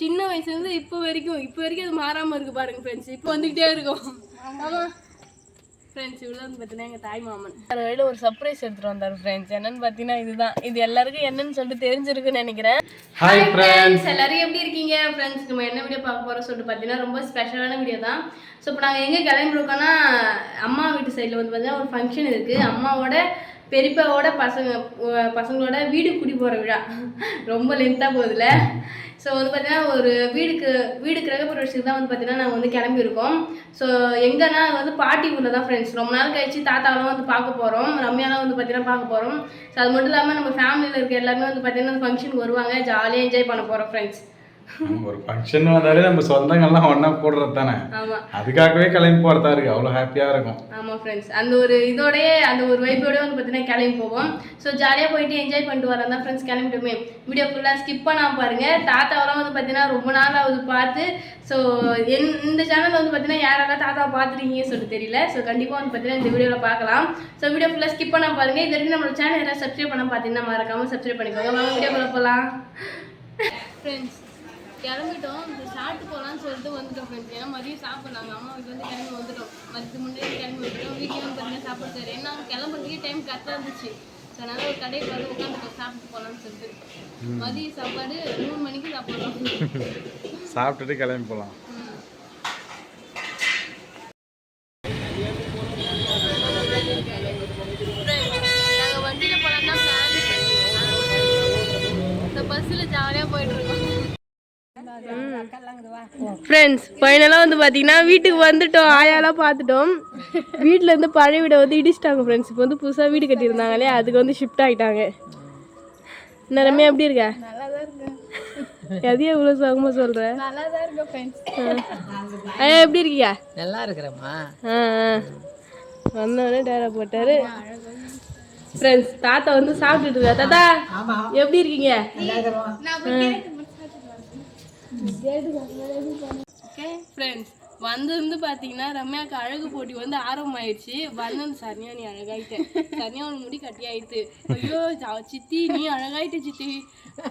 சின்ன வயசுலேருந்து இப்போ வரைக்கும் இப்போ வரைக்கும் அது மாறாமல் இருக்கு பாருங்க ஃப்ரெண்ட்ஸ் இப்போ வந்துக்கிட்டே இருக்கும். ஆமாம் ஃப்ரெண்ட்ஸ் இவ்வளோ வந்து பார்த்தீங்கன்னா எங்கள் தாய் மாமன். அது வழியில் ஒரு சர்ப்ரைஸ் எடுத்துகிட்டு வந்தார் ஃப்ரெண்ட்ஸ் என்னன்னு பார்த்தீங்கன்னா இதுதான். இது எல்லாருக்கும் என்னன்னு சொல்லிட்டு தெரிஞ்சிருக்குன்னு நினைக்கிறேன். ஹாய் ஃப்ரெண்ட்ஸ் எல்லாரும் எப்படி இருக்கீங்க? ஃப்ரெண்ட்ஸ் நம்ம என்ன வீடியோ பார்க்க போறோம் சொல்லிட்டு பார்த்தீங்கன்னா ரொம்ப ஸ்பெஷலான வீடியோ தான். ஸோ இப்போ நாங்கள் எங்கே கிளம்பிருக்கோம்னா அம்மா வீட்டு சைடில் வந்து பார்த்தீங்கன்னா ஒரு ஃபங்க்ஷன் இருக்குது அம்மாவோட பெரியப்பாவோட பசங்க பசங்களோட வீடு குடி போகிற விழா. ரொம்ப லென்த்தாக போகுதுல. ஸோ வந்து பார்த்தீங்கன்னா ஒரு வீடுக்கு வீடு கிரகப்பிரவேசத்துக்கு தான் வந்து பார்த்தீங்கன்னா நாங்கள் வந்து கிளம்பியிருக்கோம். ஸோ எங்கன்னா வந்து பாட்டி ஊரில் தான் ஃப்ரெண்ட்ஸ் ரொம்ப நாள் கழிச்சு தாத்தாலாம் வந்து பார்க்க போகிறோம் ரம்யாலாம் வந்து பார்த்தீங்கன்னா பார்க்க போகிறோம் ஸோ அது மட்டும் இல்லாமல் நம்ம ஃபேமிலியில் இருக்க எல்லாருமே வந்து பார்த்தீங்கன்னா அந்த ஃபங்க்ஷனுக்கு வருவாங்க. ஜாலியாக என்ஜாய் பண்ண போகிறோம் ஃப்ரெண்ட்ஸ் ஒரு ஃபங்க்ஷன் வந்தாலே நம்ம சொந்தங்கள்லாம் ஒன்றா கூடுறது தானே? அதுக்காகவே கிளம்பி போகிறதா இருக்கு. அவ்வளோ ஹாப்பியாக இருக்கும். ஆமாம் ஃப்ரெண்ட்ஸ் அந்த ஒரு இதோடயே அந்த ஒரு வைப்போட வந்து பார்த்தீங்கன்னா கிளம்பி போவோம். ஸோ ஜாலியாக போயிட்டு என்ஜாய் பண்ணிட்டு வரேன் தான் ஃப்ரெண்ட்ஸ் கிளம்பிட்டுமே. வீடியோ ஃபுல்லாக ஸ்கிப் பண்ணாம பாருங்க. தாத்தாவெல்லாம் வந்து பார்த்தீங்கன்னா ரொம்ப நாள் ஆகுது பார்த்து. ஸோ என் இந்த சேனலில் வந்து பார்த்தீங்கன்னா யாரெல்லாம் தாத்தா பார்த்துருக்கீங்கன்னு சொல்லிட்டு தெரியல. ஸோ கண்டிப்பாக வந்து பார்த்தீங்கன்னா இந்த வீடியோவில் பார்க்கலாம் ஸோ வீடியோ ஃபுல்லாக ஸ்கிப் பண்ணாம பாருங்க. இது வரைக்கும் நம்மளோட சேனல் யாராவது சப்ஸ்கிரைப் பண்ண பார்த்தீங்கன்னா மறக்காம சப்ஸ்கிரைப் பண்ணிக்கோங்க. வாங்க வீடியோக்குள்ள போகலாம் ஃப்ரெண்ட்ஸ் கிளம்பிட்டோம். சாப்பிட்டு போகலான்னு சொல்லிட்டு வந்துட்டோம் ஃப்ரெண்ட்ஸ் ஏன்னா மதியம் சாப்பிட்லாங்க அம்மா வீட்டு வந்து கிளம்பி வந்துட்டோம். மதியத்துக்கு முன்னாடி கிளம்பி வந்துட்டோம். வீட்டில் வந்து பார்த்தீங்கன்னா சாப்பிட சரி ஏன்னா கிளம்புறதுக்கே டைம் கரெக்டாக இருந்துச்சு. ஸோ அதனால் ஒரு கடைக்கு வந்து உட்காந்துட்டோம். சாப்பிட்டு போகலான்னு சொல்லிட்டு. மதிய சாப்பாடு மூணு மணிக்கு சாப்பிட்றோம் சாப்பிட்டுட்டு கிளம்பி போகலாம் ஃப்ரெண்ட்ஸ் ஃபைனலாக வந்து பார்த்தீங்கன்னா வீட்டுக்கு வந்துட்டோம். ஆயாலாம் பார்த்துட்டோம் வீட்டில் இருந்து பழைய வீடை வந்து இடிச்சிட்டாங்க ஃப்ரெண்ட்ஸ் இப்போ வந்து புதுசாக வீடு கட்டியிருந்தாங்களே அதுக்கு வந்து ஷிஃப்ட் ஆகிட்டாங்க ரம்யா எப்படி இருக்க? எதையும் இவ்வளோ சுகமாக சொல்கிற ஐயா எப்படி இருக்கீங்க? நல்லா இருக்கிறேம்மா. ஆ ஆ. வந்தோடனே டேரா போட்டாரு. ஃப்ரெண்ட்ஸ் தாத்தா வந்து சாப்பிட்டுட்டு இருக்கா தாத்தா எப்படி இருக்கீங்க? ஓகே ஃப்ரெண்ட்ஸ் வந்திருந்து பார்த்தீங்கன்னா ரம்யாக்கு அழகு போட்டி வந்து ஆரம்பமாயிடுச்சு வந்து சரண்யா நீ அழகாயிட்ட. சரண்யா உன் முடி கட்டி ஆயிடுத்து ஐயோ சித்தி நீ அழகாயிட்ட சித்தி.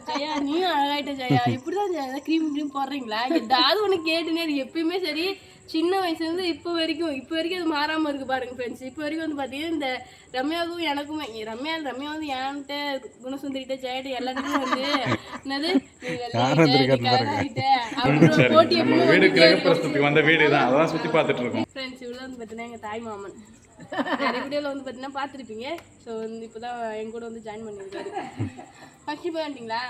ஜெயா நீ அழகாயிட்ட ஜெயா. இப்படிதான் ஜெயா க்ரீம் க்ரீம் போடுறீங்களா? ஏதாவது ஒன்று கேட்டுனே. எப்பயுமே சரி சின்ன வயசுலேருந்து இப்போ வரைக்கும் இப்போ வரைக்கும் அது மாறாமல் இருக்கு பாருங்க ஃப்ரெண்ட்ஸ் இப்போ வரைக்கும் வந்து பார்த்தீங்கன்னா இந்த ரம்யாவுக்கும் எனக்குமே ரம்யா ரம்யா வந்து என்கிட்ட குணசுந்தரிட்ட ஜெயிட்ட எல்லாத்துக்கும் வந்து என்னது போட்டி எப்பவுமே வீடு வந்துட்டே வீடு தான். அதான் சுற்றி பார்த்துட்டு இருக்கோம். ஃப்ரெண்ட்ஸ் இவ்வளோ வந்து பார்த்தீங்கன்னா எங்கள் தாய் மாமன். நிறைய வீடியோவில் வந்து பார்த்தீங்கன்னா பார்த்துருப்பீங்க. ஸோ வந்து இப்போ தான் என் கூட வந்து ஜாயின் பண்ணியிருக்காரு. ஃபஸ்ட்டு போய் வந்துட்டீங்களா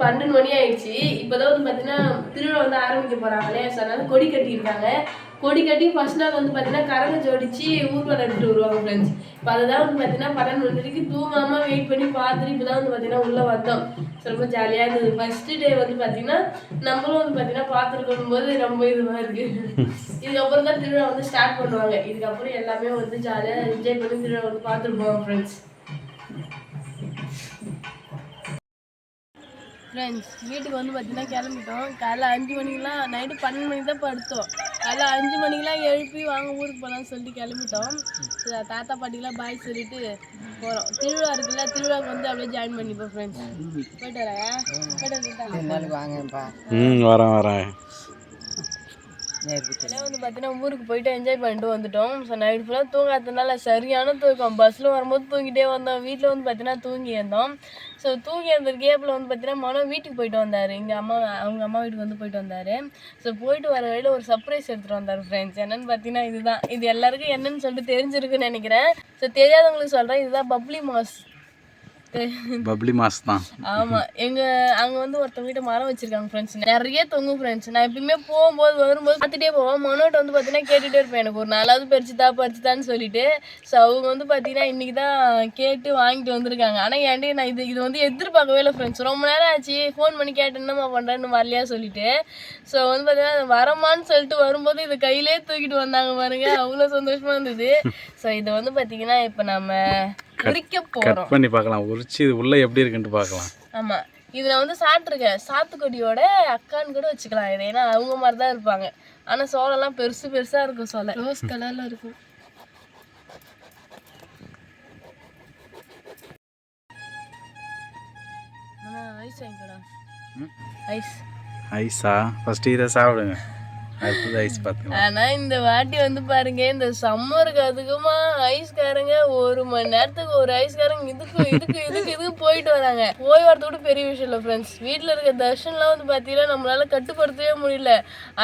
பன்னெண்டு மணி ஆயிடுச்சு. இப்போதான் வந்து பார்த்தீங்கன்னா திருவிழா வந்து ஆரம்பிக்க போகிறாங்களே ஸோ அதனால கொடி கட்டியிருக்காங்க. கொடி கட்டி ஃபர்ஸ்ட் நாள் வந்து பார்த்தீங்கன்னா கரங்க ஜோடிச்சு ஊர்வலம் எடுத்துட்டு வருவாங்க ஃப்ரெண்ட்ஸ் இப்போ அதுதான் வந்து பார்த்தீங்கன்னா பன்னெண்டு மணி வரைக்கும் தூங்காமல் வெயிட் பண்ணி பார்த்துட்டு இப்போ தான் வந்து பார்த்தீங்கன்னா உள்ளே வந்தோம். ரொம்ப ஜாலியாக இருந்தது. ஃபர்ஸ்ட் டே வந்து பார்த்தீங்கன்னா நம்மளும் வந்து பார்த்தீங்கன்னா பார்த்துருக்கும் போது ரொம்ப இதுவாக இருக்குது இதுக்கப்புறம் தான் திருவிழா வந்து ஸ்டார்ட் பண்ணுவாங்க. இதுக்கப்புறம் எல்லாமே வந்து ஜாலியாக என்ஜாய் பண்ணி திருவிழா வந்து பார்த்துட்டு ஃப்ரெண்ட்ஸ் ஃப்ரெண்ட்ஸ் வீட்டுக்கு வந்து பார்த்தீங்கன்னா கிளம்பிட்டோம். காலைல அஞ்சு மணிக்கெலாம் நைட்டு பன்னெண்டு மணிக்கு தான் படுத்தோம். காலைல அஞ்சு மணிக்கெலாம் எழுப்பி வாங்க ஊருக்கு போகலான்னு சொல்லிட்டு கிளம்பிட்டோம். தாத்தா பாட்டிக்கெலாம் பாய் சொல்லிட்டு போகிறோம் திருவிழா இருக்குல்ல திருவிழாவுக்கு வந்து அப்படியே ஜாயின் பண்ணிப்போம் ஃப்ரெண்ட்ஸ் போயிட்டு வரேன். போயிட்டு வரேன் வாங்கப்பா. ம் வரேன் வரேன். இதே வந்து பார்த்தீங்கன்னா ஊருக்கு போயிட்டு என்ஜாய் பண்ணிட்டு வந்துட்டோம். ஸோ நைட் ஃபுல்லாக தூங்காததுனால சரியான தூக்கம். பஸ்ஸில் வரும்போது தூங்கிட்டே வந்தோம். வீட்டில் வந்து பார்த்தீங்கன்னா தூங்கி இருந்தோம். ஸோ தூங்கி இருந்த கேப்பில் வந்து பார்த்தீங்கன்னா மனோ வீட்டுக்கு போயிட்டு வந்தார். இங்கே அம்மா அவங்க அம்மா வீட்டுக்கு வந்து போயிட்டு வந்தார். ஸோ போயிட்டு வர வழியில் ஒரு சர்ப்ரைஸ் எடுத்துகிட்டு வந்தார் ஃப்ரெண்ட்ஸ் என்னன்னு பார்த்தீங்கன்னா இதுதான். இது எல்லாருக்கும் என்னன்னு சொல்லிட்டு தெரிஞ்சிருக்குன்னு நினைக்கிறேன். ஸோ தெரியாதவங்களுக்கு சொல்கிறேன் இதுதான் பப்ளி மாஸ் பப்ளி மாஸ் தான். ஆமா. எங்க அங்க வந்து ஒருத்தவங்க கிட்ட மரம் வச்சிருக்காங்க ஃப்ரெண்ட்ஸ் நிறைய தொங்கும் ஃப்ரெண்ட்ஸ் நான் எப்பயுமே போகும்போது வரும்போது பார்த்துட்டே போவேன். மனோட்ட வந்து பார்த்தீங்கன்னா கேட்டுட்டே இருப்பேன். எனக்கு ஒரு நாளாவது பறிச்சுதா பறிச்சுதான்னு சொல்லிட்டு. ஸோ அவங்க வந்து பார்த்தீங்கன்னா இன்னைக்கு தான் கேட்டு வாங்கிட்டு வந்திருக்காங்க. ஆனால் ஏன்டி நான் இது இது வந்து எதிர்பார்க்கவே இல்லை ஃப்ரெண்ட்ஸ் ரொம்ப நேரம் ஆச்சு. ஃபோன் பண்ணி கேட்டு என்னம்மா பண்ணுறேன்னு வரலையா சொல்லிட்டு. ஸோ வந்து பார்த்தீங்கன்னா வரமான்னு சொல்லிட்டு வரும்போது இதை கையிலே தூக்கிட்டு வந்தாங்க பாருங்க. அவ்வளோ சந்தோஷமாக இருந்தது. ஸோ இதை வந்து பார்த்தீங்கன்னா இப்போ நம்ம உரிக்க போகிறோம் கட் பண்ணி பார்க்கலாம். உரிச்சு இது உள்ள எப்படி இருக்குன்ட்டு பார்க்கலாம். ஆமா. இது நான் வந்து சாப்பிட்ருக்கேன் சாத்துக்குடியோட அக்கான்னு கூட வச்சுக்கலாம் இது. ஏன்னா அவங்க மாதிரி தான் இருப்பாங்க. ஆனா சோளம்லாம் பெருசு பெருசா இருக்கும் சோளம். ரோஸ் கலர்ல இருக்கும். ஐஸ் வாங்கிக்கடா. ம்? ஐஸ் ஐஸா ஃபர்ஸ்ட் இதை சாப்பிடுங்க. ஆனா இந்த வாட்டி வந்து பாருங்க இந்த சம்மருக்கு அதுக்குமா ஐஸ்காரங்க ஒரு மணி நேரத்துக்கு ஒரு ஐஸ்காரங்க இதுக்கு இதுக்கு இதுக்கு இதுக்கு போயிட்டு வராங்க. போய் வரது கூட பெரிய விஷயம் இல்லை ஃப்ரெண்ட்ஸ் வீட்டில் இருக்க தர்ஷன்லாம் வந்து பார்த்தீங்கன்னா நம்மளால கட்டுப்படுத்தவே முடியல.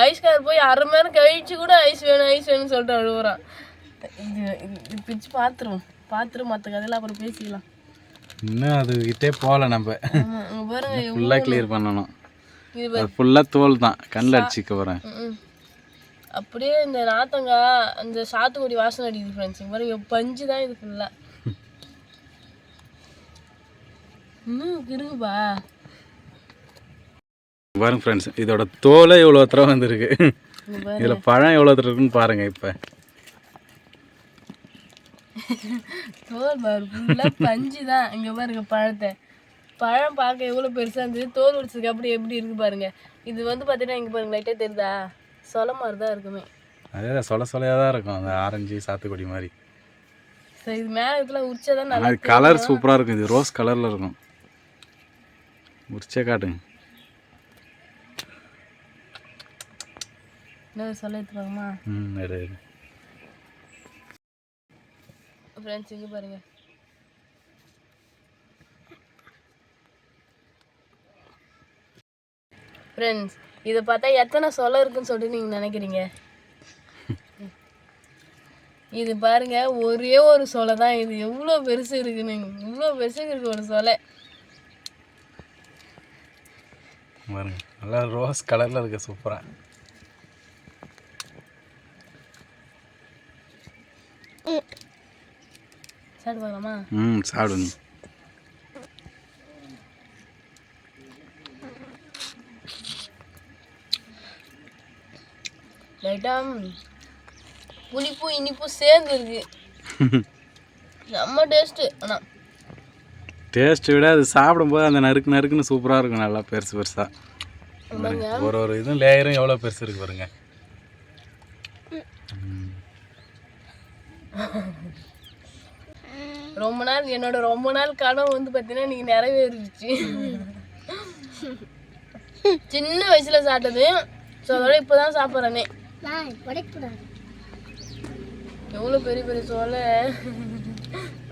ஐஸ்கார் போய் அரை மணி நேரம் கழிச்சு கூட ஐஸ் வேணும் ஐஸ் வேணும்னு சொல்லிட்டு அழுகுறான் இது பிச்சு பார்த்துருவோம் பார்த்துட்டு மற்ற கதையெல்லாம் அப்புறம் பேசிக்கலாம். இன்னும் அது கிட்டே போகல நம்ம. ஃபுல்லாக கிளியர் பண்ணணும். ஃபுல்லாக தோல் தான் கண்ணில் அடிச்சுக்க போகிறேன். அப்படியே இந்த நாத்தங்காய் அந்த சாத்துக்குடி வாசனை அடிக்குது ஃப்ரெண்ட்ஸ் இங்கே பாருங்க பஞ்சு தான் இது ஃபுல்லாக இன்னும் இருக்குப்பா பாருங்க ஃப்ரெண்ட்ஸ் இதோட தோலே எவ்வளோ தடவை வந்திருக்கு. இதில் பழம் எவ்வளோ தடவை இருக்குன்னு பாருங்க இப்போ. தோல் பாரு பஞ்சு தான் இங்கே பாருங்க பழத்தை. பழம் பார்க்க எவ்வளோ பெருசாக இருந்தது தோல் உடிச்சதுக்கு அப்படி எப்படி இருக்கு பாருங்க. இது வந்து பார்த்தீங்கன்னா இங்கே பாருங்க லைட்டாக தெரியுதா? சொல மாதிரி தான் இருக்குமே. அதே சொல சொலையாக தான் இருக்கும் அந்த ஆரஞ்சு சாத்துக்குடி மாதிரி. சரி இது மேலே இதுல உரிச்சா தான் நல்லா கலர் சூப்பராக இருக்கும் இது ரோஸ் கலரில் இருக்கும். உரிச்சே காட்டுங்க. இன்னொரு சொல்ல எடுத்துப்பாங்கம்மா ம். ஃப்ரெண்ட்ஸ் இங்கே பாருங்க. ஃப்ரெண்ட்ஸ் இதை பார்த்தா எத்தனை சொலை இருக்குன்னு சொல்லிட்டு நீங்கள் நினைக்கிறீங்க? இது பாருங்க ஒரே ஒரு சொலை தான் இது. எவ்வளோ பெருசு இருக்குன்னு இவ்வளோ பெருசுக்கு இருக்கு ஒரு சொலை. பாருங்க நல்லா ரோஸ் கலரில் இருக்கு சூப்பராக சாப்பிட்டு பார்க்கலாமா? ம் சாப்பிடுங்க. லைட்டாக புளிப்பும் இனிப்பும் சேர்ந்து இருக்கு. செம்ம டேஸ்ட்டு ஆனால் டேஸ்ட்டை விட அது சாப்பிடும்போது அந்த நறுக்கு நறுக்குன்னு சூப்பராக இருக்கும் நல்லா பெருசு பெருசாக ஒரு ஒரு இதுவும் லேயரும் எவ்வளோ பெருசு இருக்கு பாருங்க. ரொம்ப நாள் என்னோட ரொம்ப நாள் கனவு வந்து பார்த்தீங்கன்னா இன்னைக்கு நிறைவேறிடுச்சு. சின்ன வயசுல சாப்பிட்டது. ஸோ அதோட இப்போதான் சாப்பிட்றேனே. எவ்வளோ பெரிய பெரிய சோலை?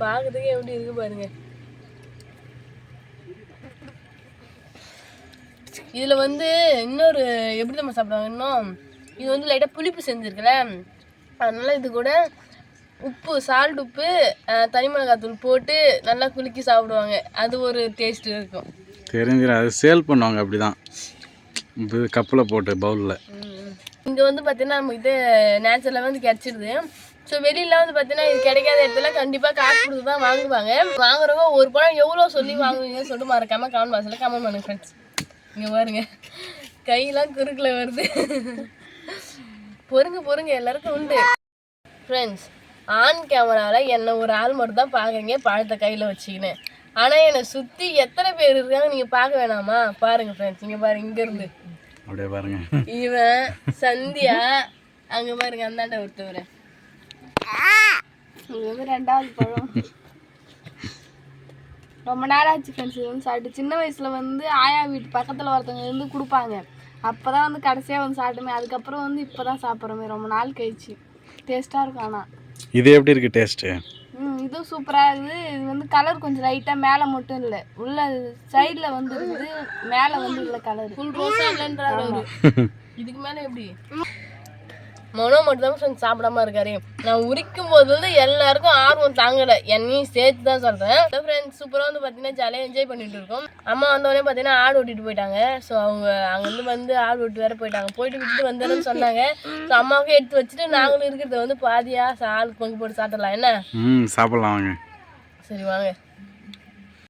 பார்க்கறதுக்கே எப்படி இருக்கு பாருங்க. இதில் வந்து இன்னொரு எப்படி நம்ம சாப்பிடுவாங்க? இன்னும் இது வந்து லைட்டாக புளிப்பு செஞ்சுருக்குல்ல அதனால இது கூட உப்பு சால்ட் உப்பு தனி மிளகாத்தூள் போட்டு நல்லா குலுக்கி சாப்பிடுவாங்க. அது ஒரு டேஸ்ட் இருக்கும். தெரிஞ்சிடும் அது சேல் பண்ணுவாங்க அப்படி தான் இது கப்பில் போட்டு பவுலில் இங்கே வந்து பார்த்தீங்கன்னா இது நேச்சுரலாக வந்து கிடச்சிடுது ஸோ வெளியில் வந்து பார்த்தீங்கன்னா இது கிடைக்காத இடத்துல கண்டிப்பாக காசு கொடுத்து தான் வாங்குவாங்க. வாங்குறவங்க ஒரு பழம் எவ்வளோ சொல்லி வாங்குவீங்கன்னு சொல்லிட்டு மறக்காமல் கமெண்ட் பாக்ஸில் கமெண்ட் பண்ணுங்க ஃப்ரெண்ட்ஸ் இங்கே பாருங்க. கையெல்லாம் குறுக்கில் வருது. பொறுங்க பொறுங்க. எல்லாருக்கும் உண்டு. ஃப்ரெண்ட்ஸ் ஆன் கேமராவில் என்னை ஒரு ஆள் மட்டும் தான் பார்க்குறீங்க பழத்தை கையில் வச்சுக்கின்னு. ஆனால் என்னை சுற்றி எத்தனை பேர் இருக்காங்க நீங்கள் பார்க்க வேணாமா? பாருங்கள் ஃப்ரெண்ட்ஸ் இங்கே பாருங்கள் இங்கேருந்து அப்படியே பாருங்க. இவன் சந்தியா அங்க பாருங்க அந்தாண்ட ஒருத்தவர். இது வந்து ரெண்டாவது பழம். ரொம்ப நாள் ஆச்சு ஃப்ரெண்ட்ஸ் இது வந்து சாப்பிட்டு. சின்ன வயசில் வந்து ஆயா வீட்டு பக்கத்தில் ஒருத்தவங்க இருந்து கொடுப்பாங்க. அப்போ தான் வந்து கடைசியாக வந்து சாப்பிட்டுமே. அதுக்கப்புறம் வந்து இப்போ தான் சாப்பிட்றோமே. ரொம்ப நாள் கழிச்சு. டேஸ்ட்டாக இருக்கும் ஆனால் இது எப்படி இருக்கு டேஸ்ட்டு இதுவும் சூப்பராக இருக்குது. இது வந்து கலர் கொஞ்சம் லைட்டாக மேலே மட்டும் இல்லை. உள்ள சைடில் வந்து இருக்குது. மேலே வந்து இல்லை கலர் ஃபுல் ரோஸா இல்லைன்றாரு இதுக்கு மேல எப்படி? மனோ மட்டும் தான் ஃப்ரெண்ட்ஸ் சாப்பிடாம இருக்காரு. நான் உரிக்கும் போது வந்து எல்லாருக்கும் ஆர்வம் தாங்கல. என்னையும் சேர்த்து தான் சொல்றேன். ஃப்ரெண்ட்ஸ் சூப்பராக வந்து பார்த்தீங்கன்னா ஜாலியாக என்ஜாய் பண்ணிட்டு இருக்கோம். அம்மா வந்தோடனே பார்த்தீங்கன்னா ஆடு ஓட்டிட்டு போயிட்டாங்க. ஸோ அவங்க அங்கேருந்து வந்து ஆடு ஓட்டி வேற போயிட்டாங்க. போயிட்டு விட்டுட்டு வந்தேன்னு சொன்னாங்க. ஸோ அம்மாவுக்கு எடுத்து வச்சுட்டு நாங்களும் இருக்கிறத வந்து பாதியா ஆளுக்கு பங்கு போட்டு சாப்பிடலாம். என்ன? சாப்பிட்லாம் வாங்க. சரி வாங்க.